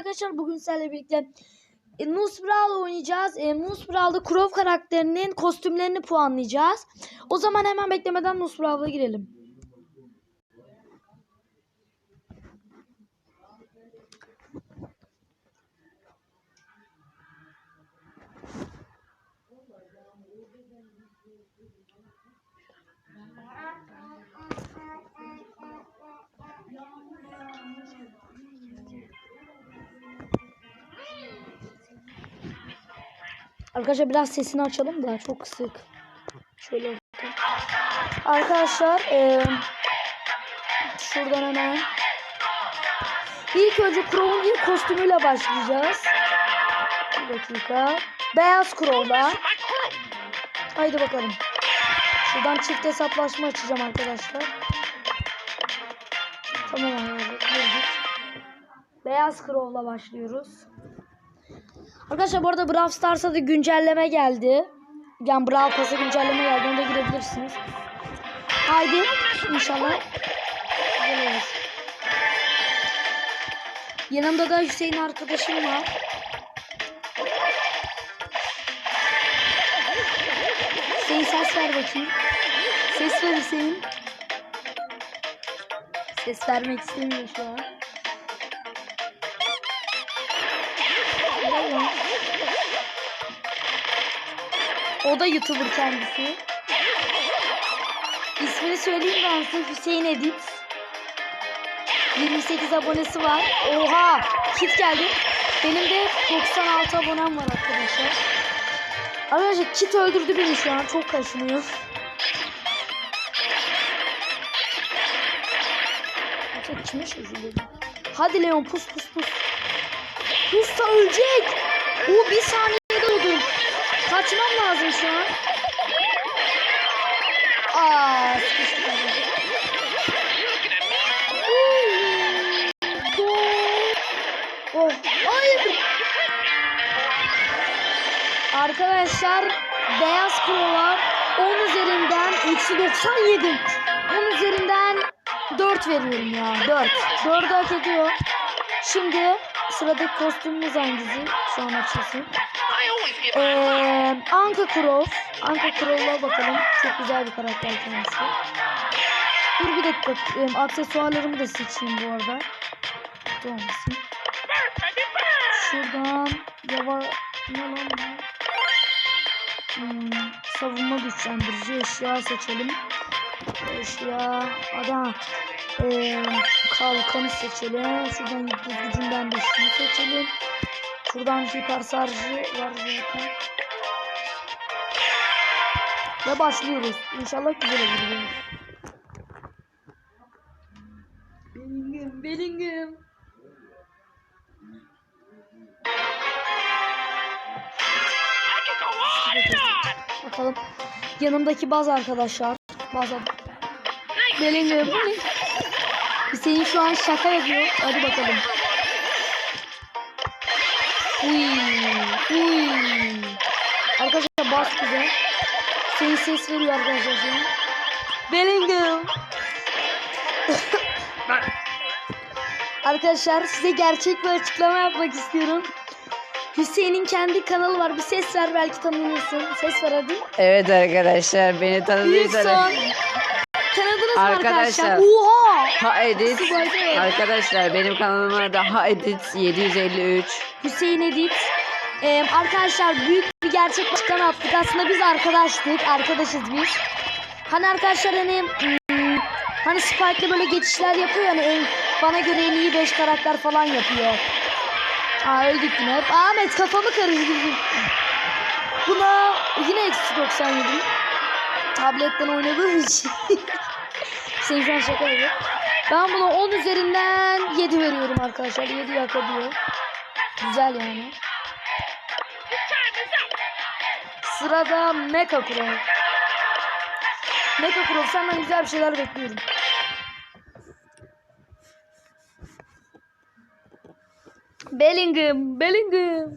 arkadaşlar bugün sizlerle birlikte e, Nus Brawl oynayacağız. E, Nus Brawl'da Crow karakterinin kostümlerini puanlayacağız. O zaman hemen beklemeden Nus Brawl'a girelim. Arkadaşlar biraz sesini açalım da çok kısık. Şöyle. Arkadaşlar e, şuradan hemen İlk önce Crow'un ilk kostümüyle başlayacağız. Bir dakika. Beyaz Crow'la. Haydi bakalım. Şuradan çift hesaplaşma açacağım arkadaşlar. Tamam. Beyaz Crow'la başlıyoruz. Arkadaşlar bu arada Brawl Stars'a da güncelleme geldi. Yani Brawl Pass'a güncelleme geldi. Ona da girebilirsiniz. Haydi inşallah. Olur. Yanımda da Hüseyin arkadaşım var. Hüseyin ses ver bakayım. Ses ver Hüseyin. Ses vermek istemiyor şu an. O da YouTuber kendisi. İsmini söyleyeyim ben size Hüseyin Edit. 28 abonesi var. Oha! Kit geldi. Benim de 96 abonem var arkadaşlar. Arkadaşlar kit öldürdü beni şu an. Çok kaşınıyor. Arkadaşlar kime şaşırıyor? Hadi Leon pus pus pus. Pus da ölecek. O bir öldüm. Kaçmam lazım şu an. Aa, arkadaşlar. Oh, hayır. Arkadaşlar beyaz krolar 10 üzerinden eksi 97. 10 üzerinden 4 veriyorum ya. 4. 4'ü hak ediyor. Şimdi sıradaki kostümümüz hangisi? Şu an açılsın. Ee, Anka Crow. Anka Crow'la bakalım. Çok güzel bir karakter kendisi. Dur bir dakika. Ee, aksesuarlarımı da seçeyim bu arada. Olmasın. Şuradan yavaş ne lan bu? Hmm, savunma güçlendirici eşya seçelim. Eşya adam ee, kalkanı seçelim. Şuradan gücünden de şunu seçelim. Şuradan hiper sarjı var zaten. Ve başlıyoruz. İnşallah güzel olur. Bellingham, Bellingham. Bakalım. Yanımdaki baz arkadaşlar. Baz Bellingham. Hüseyin şu an şaka yapıyor. Hadi bakalım. Uy, uy. Arkadaşlar bas güzel. Hüseyin ses veriyor arkadaşlar an. Bellingham. Arkadaşlar size gerçek bir açıklama yapmak istiyorum. Hüseyin'in kendi kanalı var. Bir ses ver belki tanınırsın. Ses ver hadi. Evet arkadaşlar beni tanıdıysanız arkadaşlar? Arkadaşlar. Oha! Ha Edit arkadaşlar benim kanalıma da Ha Edit 753 Hüseyin Edit. Ee, arkadaşlar büyük bir gerçek açıklama yaptık. Aslında biz arkadaştık. Arkadaşız biz. Hani arkadaşlar hani hmm, hani Spike'le böyle geçişler yapıyor yani en, bana göre en iyi 5 karakter falan yapıyor. Aa öldük yine hep. Ahmet kafamı karıştırdın. Buna yine eksi 97. Tabletten oynadığım için. Sen şu an şaka yapıyor. Ben buna 10 üzerinden 7 veriyorum arkadaşlar. 7 hak ediyor. Güzel yani. Sırada Mecha Crow. Mecha Crow senden güzel bir şeyler bekliyorum. Bellingham, Bellingham.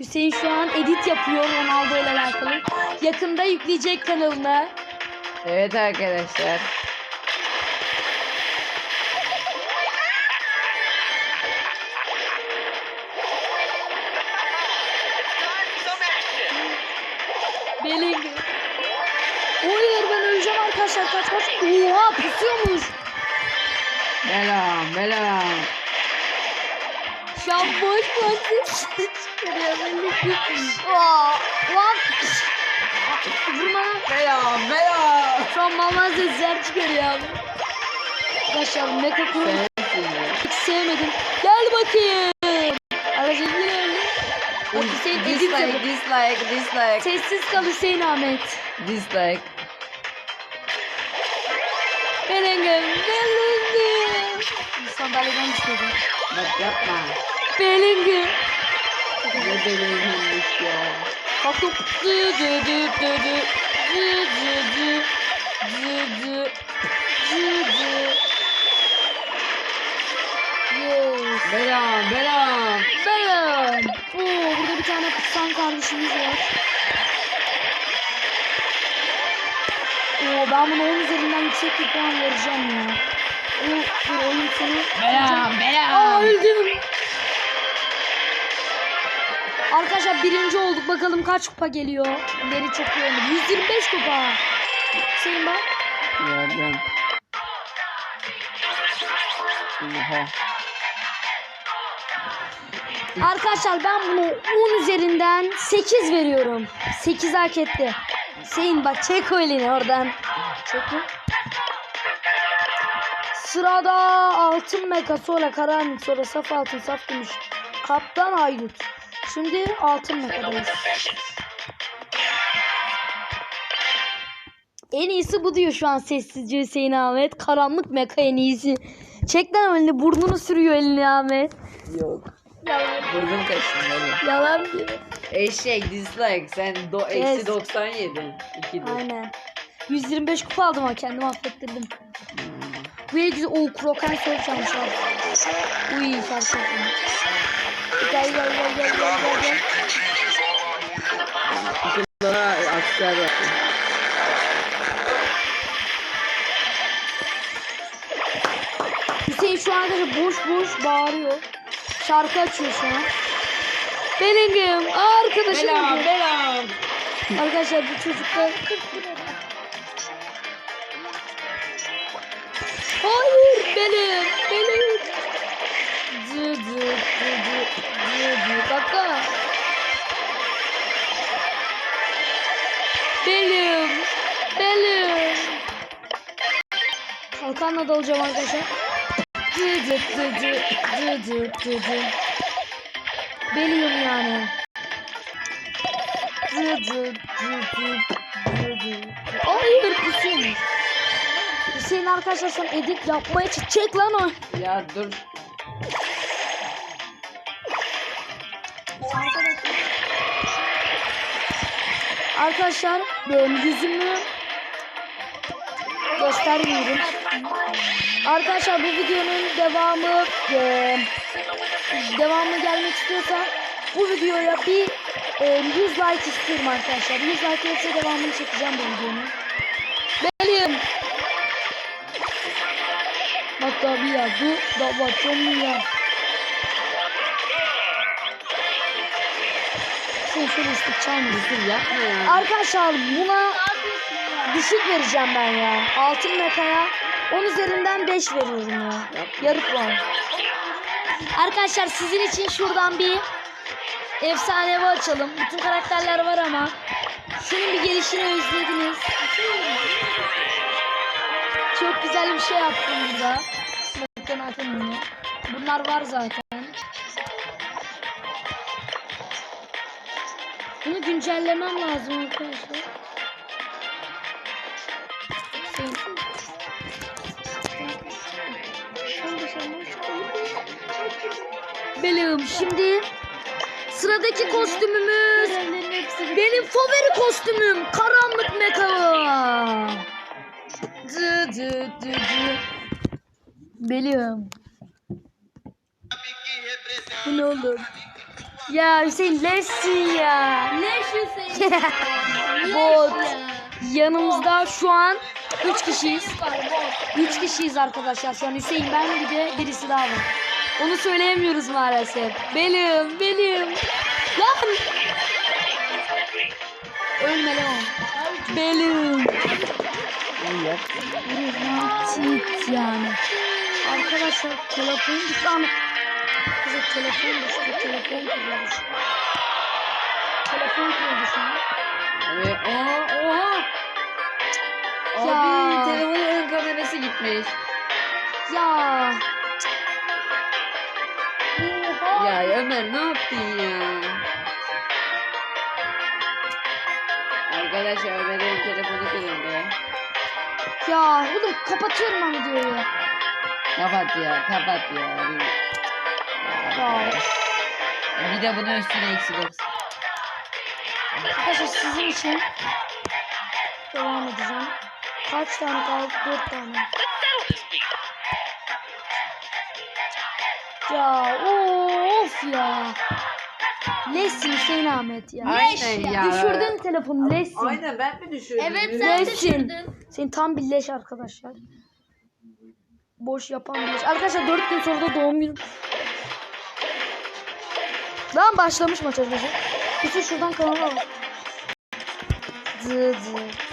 Hüseyin şu an edit yapıyor Ronaldo ile alakalı. Yakında yükleyecek kanalına. Evet arkadaşlar Bellingham. Hayır ben öleceğim arkadaşlar kaç kaç. Oha pusuyormuş. Belam belam. An boş boş çıkarıyor Bellingham. Aa, lan. Vurma. Belam belam. Şu an mama sesler çıkarıyor. Arkadaşlar Sensin ya. hiç sevmedim. Gel bakayım. Hüseyin edit Dislike yapıyor. dislike dislike. Sessiz kal Hüseyin Ahmet. Dislike. Bellingham. Bellingham. Sandalyeden düşürdüm. Bak yapma. Bellingham. Ne delirmiş ya. Kalktım. Dı dı dı dı dı. Dı dı dı. Dı dı. Dı dı. Yes. Belam belam. Bam. Bir tane kutsan kardeşimiz var. Oo, ben buna 10 üzerinden yüksek bir puan vereceğim ya. O, bir oyun sonu. Belam Aa belam. öldüm. Arkadaşlar birinci olduk. Bakalım kaç kupa geliyor. Beri çok iyi oldu. 125 kupa. Hüseyin bak. Gördüm. Oha. Arkadaşlar ben bunu 10 üzerinden 8 veriyorum. 8 hak etti. Hüseyin bak çek o elini oradan. Çek. Sırada altın meka sonra karanlık sonra saf altın saf gümüş. Kaptan Aydut. Şimdi altın mekadayız. En iyisi bu diyor şu an sessizce Hüseyin Ahmet. Karanlık meka en iyisi. Çek lan elini burnunu sürüyor elini Ahmet. Yok. Yalan, Burnum kaçtı benim. yalan diyor. Eşek dislike sen do eksi 90 yedin. 2 Aynen. 125 kupa aldım ama kendimi affettirdim. Bu el güzel. Oo kroken soru çalmış abi. Uy şarkı yapayım. Gel gel gel gel gel gel gel. Kutulara akslar var. Hüseyin şu an arkadaşlar boş boş bağırıyor. Şarkı açıyor şu an. Bellingham. Arkadaşım Belam öldü. belam. Arkadaşlar bu çocuklar... Hayır benim benim. Dı dı dı dı dı dı. Kaka. Benim. Benim. Kalkanla dalacağım arkadaşlar. Dı dı dı dı dı dı dı dı. Benim yani. Dı dı dı dı dı dı. Hayır Hüseyin. Hüseyin arkadaşlar sen edit yapmaya çek lan o. Ya dur. Arkadaşlar benim yüzümü göstermiyorum. Arkadaşlar bu videonun devamı e, devamı gelmek istiyorsa bu videoya bir e, 100 like istiyorum arkadaşlar. 100 like gelirse devamını çekeceğim bu videonun. Benim. Hatta bir ya bu da bakıyorum ya. Sen şöyle istek çalmıyorsun. Ya. Arkadaşlar buna düşük vereceğim ben ya. Altın metaya 10 üzerinden 5 veriyorum ya. Yarı puan. Arkadaşlar sizin için şuradan bir efsanevi açalım. Bütün karakterler var ama şunun bir gelişini özlediniz. Çok güzel bir şey yaptım burada. Bakın atın. Bunlar var zaten. Bunu güncellemem lazım arkadaşlar. Şey- Benim şimdi sıradaki kostümümüz benim favori kostümüm karanlık meka. Dı dı dı dı. Benim. Bu ne oğlum? Ya Hüseyin leşsin ya. Leş Hüseyin. Bot. Yanımızda şu an 3 kişiyiz. 3 kişiyiz arkadaşlar şu an. Hüseyin ben bir de birisi daha var. Onu söyleyemiyoruz maalesef. Benim, benim. Lan! Ölme. Belim. Hayır. Romantik yani. Arkadaşlar telefon gitti ama. Kızım telefon düştü. Telefon kırıldı. Telefon kırıldı. Ve oha oha. Abi Ya. telefonun kamerası gitmiş. Ya. Oha. Ya Ömer ne yaptın ya? Arkadaşlar Ömer'in telefonu kırıldı. Ya oğlum kapatıyorum ben videoyu. Kapat ya kapat ya. Ya. Bir de bunun üstüne Xbox. Arkadaşlar sizin için devam edeceğim. Kaç tane kaldı? Dört tane. Ya of ya. Lesin Hüseyin Ahmet ya. Aynen ya. Düşürdün telefonu Lesin. Aynen ben mi düşürdüm? Evet sen Lesin. düşürdün. Senin tam bir leş arkadaşlar. Boş yapan bir leş. Arkadaşlar 4 gün sonra da doğum günüm. Lan başlamış maç arkadaşlar. Bütün şuradan kanala bak. Dı dı.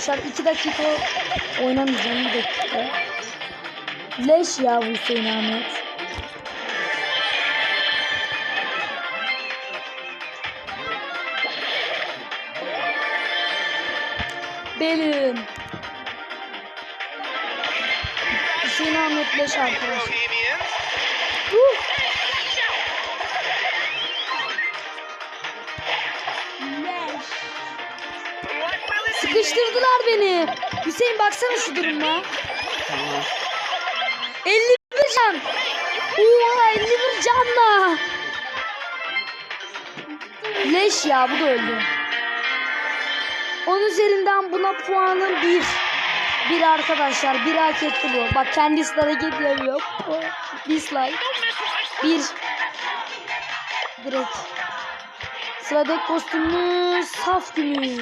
Arkadaşlar 2 dakika oynamayacağım bir dakika. Leş ya bu Hüseyin Ahmet. Benim. Hüseyin Ahmet Leş arkadaşlar. Sıkıştırdılar beni. Hüseyin baksana şu duruma. Tamam. 51 can. Oha 51 canla. Leş ya bu da öldü. 10 üzerinden buna puanım 1. 1 arkadaşlar. 1 hak etti bu. Bak kendisi de hareket yapıyor. Dislike. 1. Direkt. Sıradaki kostümümüz saf gümüş.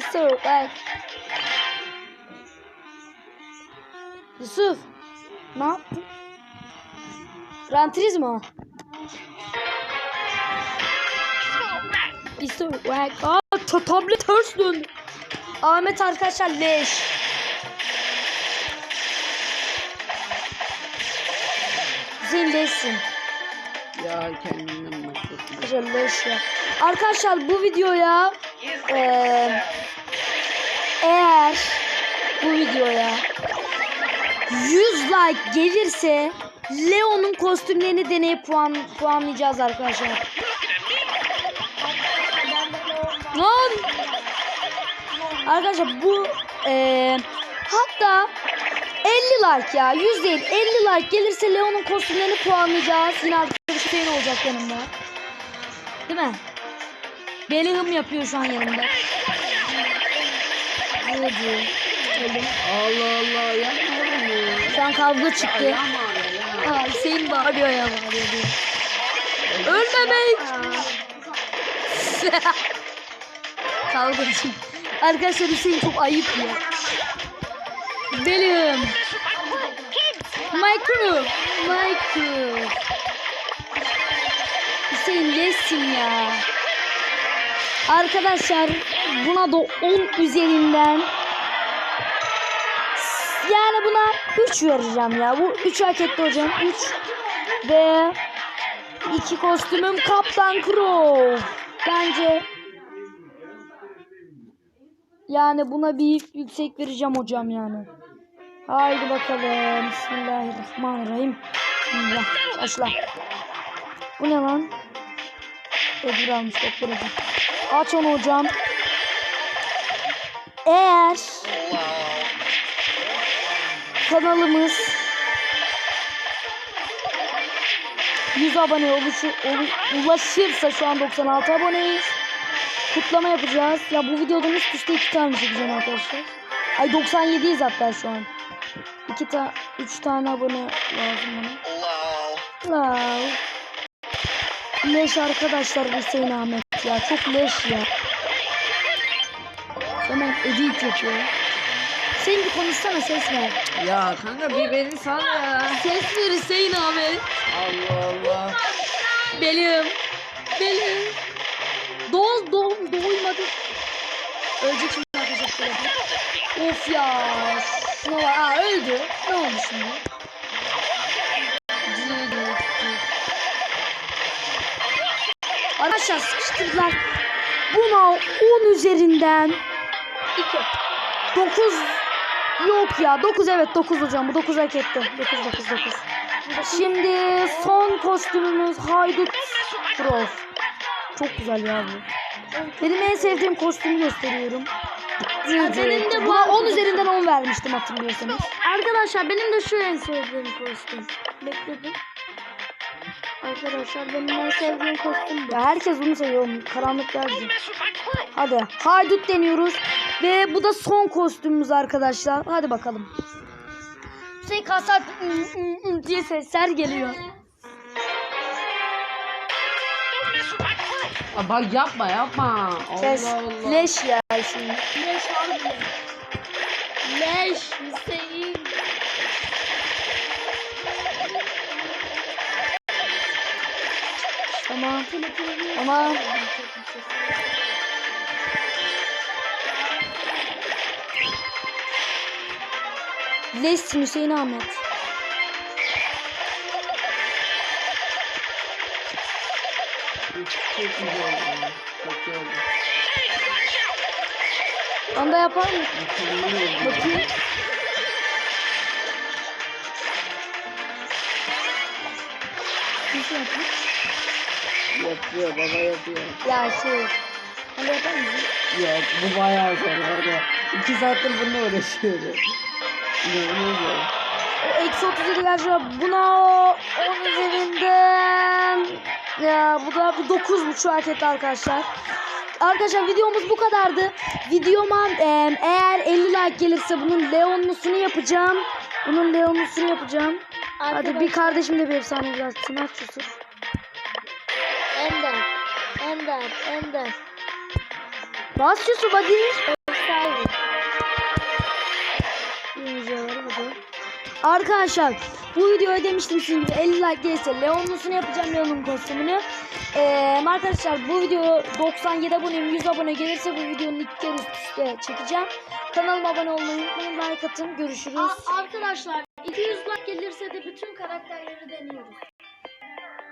So, bak. Yusuf. Ne yaptın? Gran Turismo. İşte bak. Aa ta- tablet ters döndü. Ahmet arkadaşlar leş. Leşsin. Ya kendimden ya. Arkadaşlar bu videoya eee eğer bu videoya 100 like gelirse Leo'nun kostümlerini deneyip puan puanlayacağız arkadaşlar. Lan! Arkadaşlar bu eee hatta 50 like ya 100 değil 50 like gelirse Leo'nun kostümlerini puanlayacağız. Yine arkadaşlar Hüseyin olacak yanımda. Değil mi? Bellingham yapıyor şu an yanımda. Hadi. Allah Allah yapma ya. Şu an kavga çıktı. Ayağım ağrıyor ya. Aa, Hüseyin bağırıyor ya bağırıyor. Ölmemek. kavga çıktı. Arkadaşlar Hüseyin çok ayıp ya. Bellingham. Michael. Michael. Hüseyin lesin ya. Arkadaşlar buna da 10 üzerinden yani buna 3 vereceğim ya. Bu 3 hak etti hocam. 3 ve iki kostümüm Kaptan Crow. Bence yani buna bir yüksek vereceğim hocam yani. Haydi bakalım. Bismillahirrahmanirrahim. Bismillah. Başla. Bu ne lan? Ödül almış doktor hocam. Aç onu hocam. Eğer kanalımız 100 abone oluşu, olu- ulaşırsa şu an 96 aboneyiz. Kutlama yapacağız. Ya bu videodan üst üste iki tane çekeceğim arkadaşlar. Ay 97'yiz hatta şu an. 2 ta 3 tane abone lazım bana. Wow. Leş arkadaşlar Hüseyin Ahmet ya çok leş ya. Hemen edit yapıyor. Sen bir konuşsana ses ver. Ya kanka bir beni sana. Ses ver Hüseyin abi. Allah Allah. Belim. Belim. Doğ, doğ, doymadım. Ölecek şimdi arkadaşlar. Of ya. Şuna var. Aa öldü. Ne oldu şimdi? Arkadaşlar sıkıştırdılar. Buna 10 üzerinden 2 9 Yok ya 9 evet 9 hocam bu 9 hak etti. 9 9 9. Şimdi son kostümümüz Haydut Frost. Çok güzel ya bu. Benim en sevdiğim kostümü gösteriyorum. benim de bu Buna 10 arkadaşım. üzerinden 10 vermiştim hatırlıyorsanız. Arkadaşlar benim de şu en sevdiğim kostüm. Bekledim. Arkadaşlar benim en sevdiğim kostüm bu. Ya herkes bunu seviyor. Karanlık geldi. Hadi haydut deniyoruz. Ve bu da son kostümümüz arkadaşlar. Hadi bakalım. Şey ım diye sesler geliyor. Aa, bak yapma yapma. Allah Allah. Leş ya şimdi. Leş harbi. Leş Hüseyin. Tamam. Tamam. Leşsin Hüseyin Ahmet. Çok. Onda yapar mı? Mükemmel oldu. Bakayım. Yapıyor baba yapıyor. Ya şey. Onda yapar mısın? Yok bu bayağı zor orada. İki saattir bununla uğraşıyorum. İnanılmaz. O eksi 37 gerçi buna o 10 üzerinden ya bu da bu 9.5 hak etti arkadaşlar. Arkadaşlar videomuz bu kadardı. Videoma e, eğer 50 like gelirse bunun Leonlusunu yapacağım. Bunun Leonlusunu yapacağım. Hadi bir kardeşim de bir efsane biraz aç Yusuf. Ender. Ender. Bas Yusuf hadi. Efsane. Arkadaşlar bu videoya demiştim gibi 50 like gelirse Leon'lusunu yapacağım Leon'un kostümünü. Ee, arkadaşlar bu video 97 aboneyim 100 abone gelirse bu videonun ilk kere üst üste çekeceğim. Kanalıma abone olmayı unutmayın like atın görüşürüz. Arkadaşlar 200 like gelirse de bütün karakterleri deniyoruz.